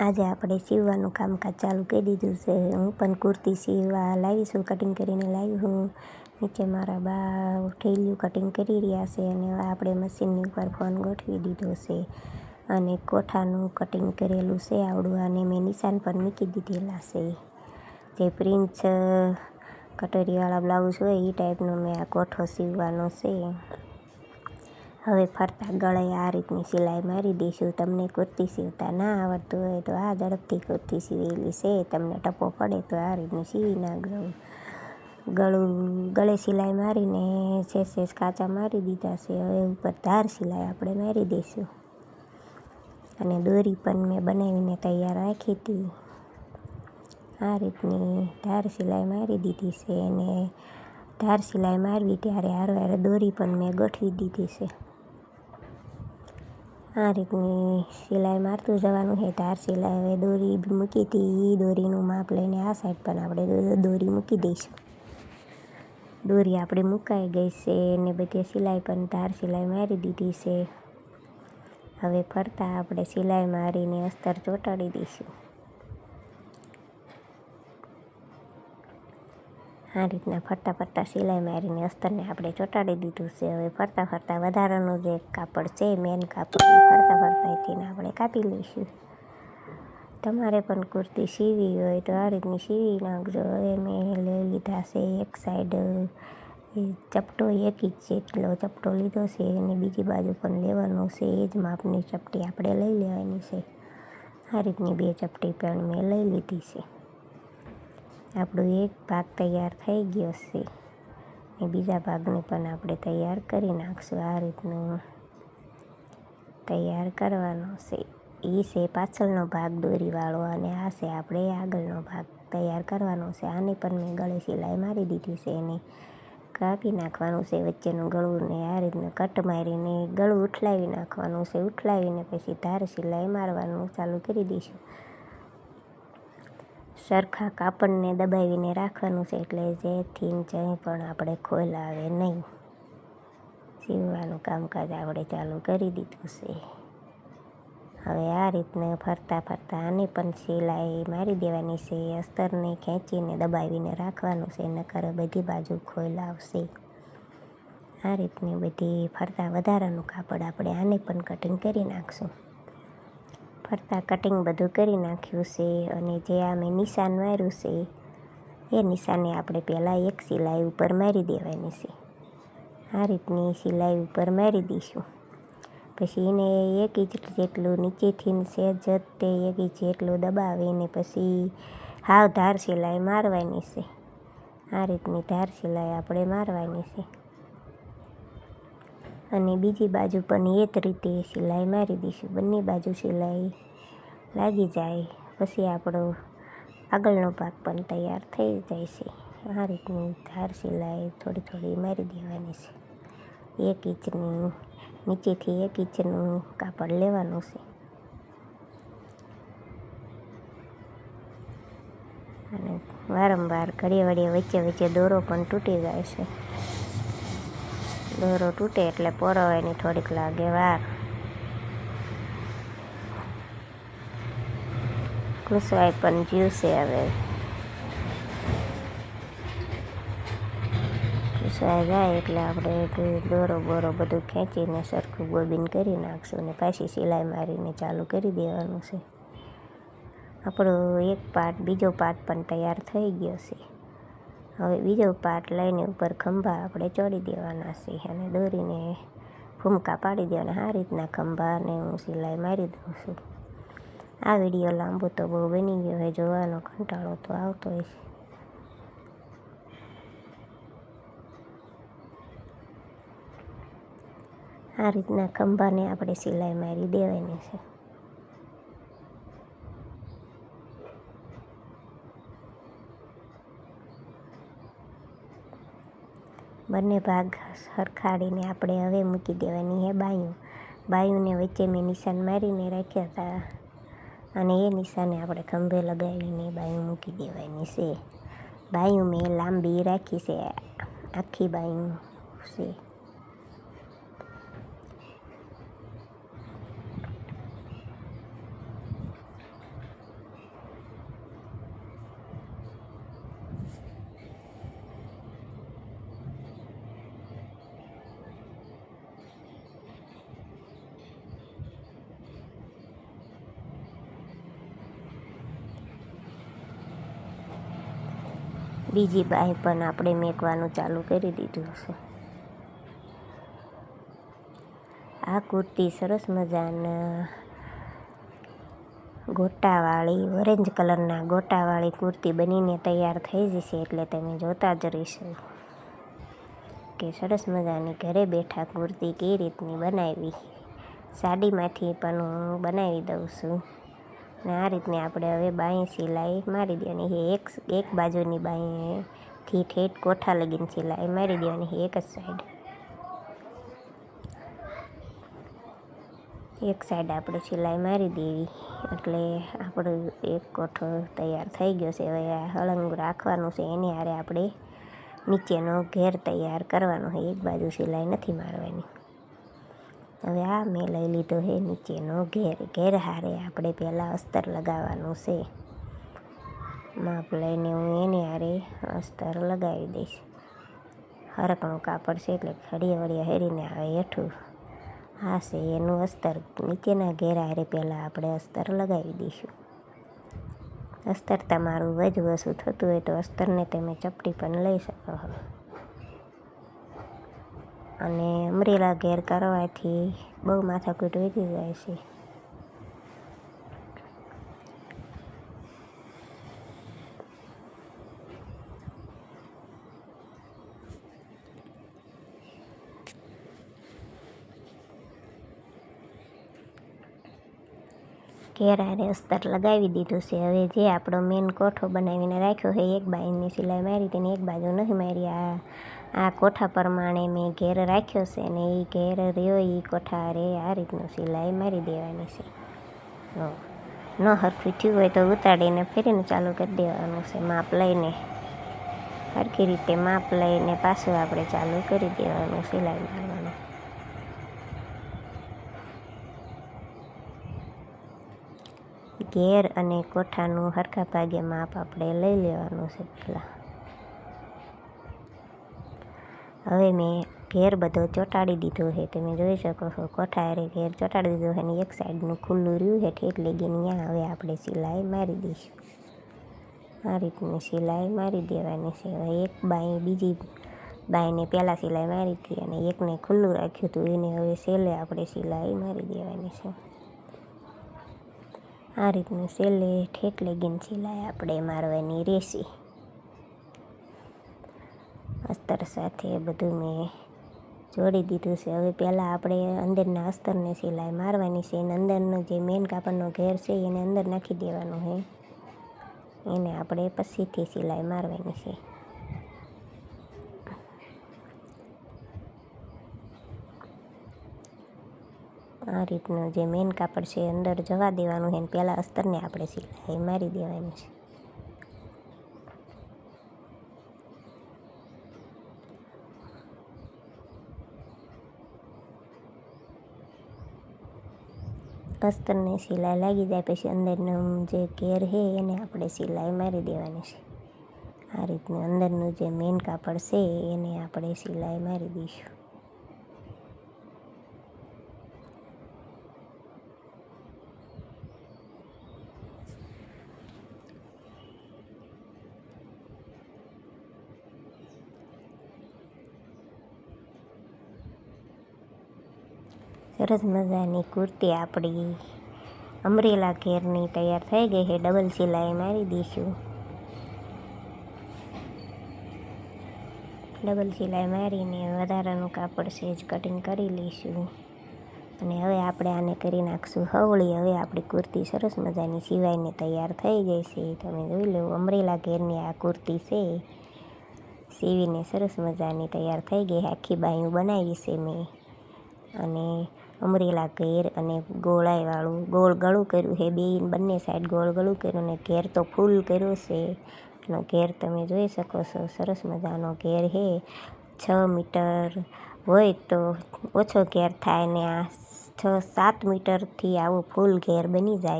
આજે આપણે સીવવાનું કામકાજ ચાલુ કરી દીધું છે. હું પણ કુર્તી સીવવા લાવી છું કટિંગ કરીને લાવી હું. નીચે મારા બા ઠેલિયું કટિંગ કરી રહ્યા છે અને આપણે મશીનની ઉપર ફોન ગોઠવી દીધો છે. અને કોઠાનું કટિંગ કરેલું છે આવડું અને મેં નિશાન પણ મૂકી દીધેલા છે. જે પ્રિન્સ કટોરીવાળા બ્લાઉઝ હોય એ ટાઈપનો મેં આ કોઠો સીવવાનો છે. હવે ફરતા ગળે આ રીતની સિલાઈ મારી દઈશું. તમને કુર્તી સીવતા ના આવડતું હોય તો આ ઝડપથી કુર્તી સીવેલી છે તમને ટપો પડે તો આ રીતની સીવી નાખજો ગળું. ગળે સિલાઈ મારીને શેષ સેસ કાચા મારી દીધા છે. હવે ઉપર ધાર સિલાઈ આપણે મારી દઈશું. અને દોરી પણ મેં બનાવીને તૈયાર રાખી હતી. આ રીતની ધાર સિલાઈ મારી દીધી છે. અને ધાર સિલાઈ મારવી ત્યારે હારો હારે દોરી પણ મેં ગોઠવી દીધી છે. આ રીતની સિલાઈ મારતું જવાનું છે. ધાર સિલાઈ હવે દોરી મૂકી હતી. એ દોરીનું માપ લઈને આ સાઈડ પણ આપણે દોરી મૂકી દઈશું. દોરી આપણી મુકાઈ ગઈ છે ને બધી સિલાઈ પણ ધાર સિલાઈ મારી દીધી છે. હવે ફરતા આપણે સિલાઈ મારીને અસ્તર ચોંટાડી દઈશું. આ રીતના ફરતા ફરતા સિલાઈ મારીને અસ્તરને આપણે ચોંટાડી દીધું છે. હવે ફરતા ફરતા વધારાનું જે કાપડ છે મેન કાપડ ફરતા ફરતા થઈને આપણે કાપી લઈશું. તમારે પણ કુર્તી સીવી હોય તો આ રીતની સીવી નાખજો. હવે મેં લઈ લીધા છે એક સાઈડ ચપટો એક ઇંચ જેટલો ચપટો લીધો છે અને બીજી બાજુ પણ લેવાનો છે. એ જ માપની ચપટી આપણે લઈ લેવાની છે. આ રીતની બે ચપટી પણ મેં લઈ લીધી છે. આપણું એક ભાગ તૈયાર થઈ ગયો છે. ને બીજા ભાગને પણ આપણે તૈયાર કરી નાખશું. આ રીતનું તૈયાર કરવાનો છે. એ છે પાછળનો ભાગ દોરીવાળો અને આ છે આપણે આગળનો ભાગ તૈયાર કરવાનો છે. આને પણ મેં ગળે સિલાઈ મારી દીધી છે એને કાપી નાખવાનું છે વચ્ચેનું ગળું ને આ રીતનું કટ મારીને ગળું ઉઠલાવી નાખવાનું છે. ઉઠલાવીને પછી ધાર સિલાઈ મારવાનું ચાલુ કરી દઈશું. સરખા કાપડને દબાવીને રાખવાનું છે એટલે જેથી જઈ પણ આપણે ખોલાવે નહીં. સીવવાનું કામકાજ આપણે ચાલુ કરી દીધું છે. હવે આ રીતને ફરતા ફરતા આની પણ સિલાઈ મારી દેવાની છે, અસ્તરને ખેંચીને દબાવીને રાખવાનું છે, નકર બધી બાજુ ખોલાવશે. આ રીતની બધી ફરતા વધારાનું કાપડ આપણે આને પણ કટિંગ કરી નાખશું. ફરતા કટિંગ બધું કરી નાખ્યું છે અને જે આ મેં નિશાન માર્યું છે, એ નિશાને આપણે પહેલાં એક સિલાઈ ઉપર મારી દેવાની છે. આ રીતની સિલાઈ ઉપર મારી દઈશું. પછી એને એક ઇંચ જેટલું નીચેથી સહેજ તે એક ઇંચ જેટલું દબાવીને પછી હાવ ધાર સિલાઈ મારવાની છે. આ રીતની ધાર સિલાઈ આપણે મારવાની છે. અને બીજી બાજુ પણ એ જ રીતે સિલાઈ મારી દઈશું. બંને બાજુ સિલાઈ લાગી જાય. પછી આપણો આગળનો ભાગ પણ તૈયાર થઈ જાય છે. આ રીતની ધાર સિલાઈ થોડી થોડી મારી દેવાની છે. એક ઇંચની, નીચેથી એક ઇંચનું કાપડ લેવાનું છે. અને વારંવાર ઘડીએ વળીએ વચ્ચે વચ્ચે દોરો પણ તૂટી જાય છે. દોરો તૂટે એટલે પોરવવાની થોડીક લાગે વાર. ઘૂસવાય પણ જીવશે હવે. ઘૂસવાઈ જાય એટલે આપણે દોરો બોરો બધું ખેંચીને સરખું બોબીન કરી નાખશું ને પાછી સિલાઈ મારીને ચાલુ કરી દેવાનું છે. આપણો એક પાર્ટ, બીજો પાર્ટ પણ તૈયાર થઈ ગયો છે. હવે બીજો પાર્ટ લઈને ઉપર ખંભા આપણે ચોડી દેવાના છે અને દોરીને ભૂમકા પાડી દેવાના. આ રીતના ખંભાને હું સિલાઈ મારી દઉં છું. આ વીડિયો લાંબો તો બહુ બની ગયો હોય, જોવાનો કંટાળો તો આવતો હોય છે. આ રીતના ખંભાને આપણે સિલાઈ મારી દેવાની છે. બંને ભાગ સરખાડીને આપણે હવે મૂકી દેવાની હે બાયું. બાયુંને વચ્ચે મેં નિશાન મારીને રાખ્યા હતા અને એ નિશાને આપણે ખંભે લગાવીને બાયું મૂકી દેવાની છે. બાયું મેં લાંબી રાખી છે. આખી બાયું છે. બીજી બાય પણ આપણે મેકવાનું ચાલુ કરી દીધું છે. આ કુર્તી સરસ મજાના ગોટાવાળી ઓરેન્જ કલરના ગોટાવાળી કુર્તી બનીને તૈયાર થઈ જશે એટલે તમે જોતા જ રહીશો કે સરસ મજાની ઘરે બેઠા કુર્તી કઈ રીતની બનાવી. સાડીમાંથી પણ હું બનાવી દઉં છું. ને આ રીતની આપણે હવે બાઈ સિલાઈ મારી દેવાની એક એક બાજુની બાઈથી ઠેઠ કોઠા લગીને સિલાઈ મારી દેવાની એક જ સાઈડ એક સાઈડ આપણે સિલાઈ મારી દેવી. એટલે આપણું એક કોઠો તૈયાર થઈ ગયો છે. હવે આ હળંગ રાખવાનું છે. એની હારે આપણે નીચેનો ઘેર તૈયાર કરવાનો છે. એક બાજુ સિલાઈ નથી મારવાની. હવે આ મેં લઈ લીધો હે નીચેનો ઘેર. ઘેર હારે આપણે પહેલાં અસ્તર લગાવવાનું છે. માપ લઈને હું એને હારે અસ્તર લગાવી દઈશ. હરકનું કાપડ છે એટલે ઘડીએ વળીએ હેરીને આવે હેઠું હા છે એનું અસ્તર. નીચેના ઘેર હારે પહેલાં આપણે અસ્તર લગાવી દઈશું. અસ્તર તમારું વજ વસું થતું હોય તો અસ્તરને તમે ચપટી પણ લઈ શકો છો અને અમરેલા ઘેર કરવાથી બહુ માથાકૂટ વધી જાય છે. ઘેરાને અસ્તર લગાવી દીધું છે. હવે જે આપણો મેન કોઠો બનાવીને રાખ્યો છે એક બાજુની સિલાઈ મારી તેને એક બાજુ નહીં મારી આ આ કોઠા પ્રમાણે મેં ઘેર રાખ્યો છે ને એ ઘેર રહ્યો એ કોઠા રે આ રીતનું સિલાઈ મારી દેવાની છે. ન હરખું થયું હોય તો ઉતાડીને ફેરીને ચાલુ કરી દેવાનું છે, માપ લઈને. સરખી રીતે માપ લઈને પાછું આપણે ચાલુ કરી દેવાનું સિલાઈ મારવાનું. ઘેર અને કોઠાનું હરખા ભાગે માપ આપણે લઈ લેવાનું છે પહેલાં. હવે મેં ઘેર બધો ચોંટાડી દીધો છે. તમે જોઈ શકો છો, કોઠારે ઘેર ચોંટાડી દીધો છે અને એક સાઈડનું ખુલ્લું રહ્યું છે. ઠેઠ લેગીને ત્યાં હવે આપણે સિલાઈ મારી દઈશું. આ રીતની સિલાઈ મારી દેવાની છે. હવે એક બાઈ, બીજી બાઈને પહેલાં સિલાઈ મારી હતી અને એકને ખુલ્લું રાખ્યું હતું. એને હવે સેલે આપણે સિલાઈ મારી દેવાની છે. આ રીતનું સેલે ઠેઠ લગીને સિલાઈ આપણે મારવાની રહેશે. અસ્તર સાથે બધું મેં જોડી દીધું છે. હવે પહેલાં આપણે અંદરના અસ્તરને સિલાઈ મારવાની છે. અને અંદરનો જે મેન કાપડનો ઘેર છે, એને અંદર નાખી દેવાનો છે. એને આપણે પછીથી સિલાઈ મારવાની છે. આ રીતનું જે મેન કાપડ છે અંદર જવા દેવાનું છે પહેલાં અસ્તરને આપણે સિલાઈ મારી દેવાની છે. અસ્તરને સિલાઈ લાગી જાય, પછી અંદરનું જે ઘેર છે એને આપણે સિલાઈ મારી દેવાની છે. આ રીતનું અંદરનું જે મેન કાપડ છે એને આપણે સિલાઈ મારી દઈશું. સરસ મજાની કુર્તી આપણી અમરેલા ઘેરની તૈયાર થઈ ગઈ છે. ડબલ સિલાઈ મારી દઈશું. ડબલ સિલાઈ મારીને વધારાનું કાપડ સેજ કટિંગ કરી લઈશું. અને હવે આપણે આને કરી નાખશું હવળી. હવે આપણી કુર્તી સરસ મજાની સિવાયને તૈયાર થઈ ગઈ છે. તમે જોઈ લો, અમરેલા ઘેરની આ કુર્તી છે. સીવીને સરસ મજાની તૈયાર થઈ ગઈ આખી બાયું બનાવી છે મેં. અને અમરેલા ઘેર અને ગોળાઈવાળું ગોળ ગળું કર્યું છે. બે બંને સાઈડ ગોળ ગળું કર્યું અને ઘેર તો ફૂલ કર્યું છે. એનો ઘેર તમે જોઈ શકો છો. સરસ મજાનો ઘેર છે. છ મીટર હોય તો ઓછો ઘેર થાય ને આ છ સાત મીટરથી આવું ફૂલ ઘેર બની જાય.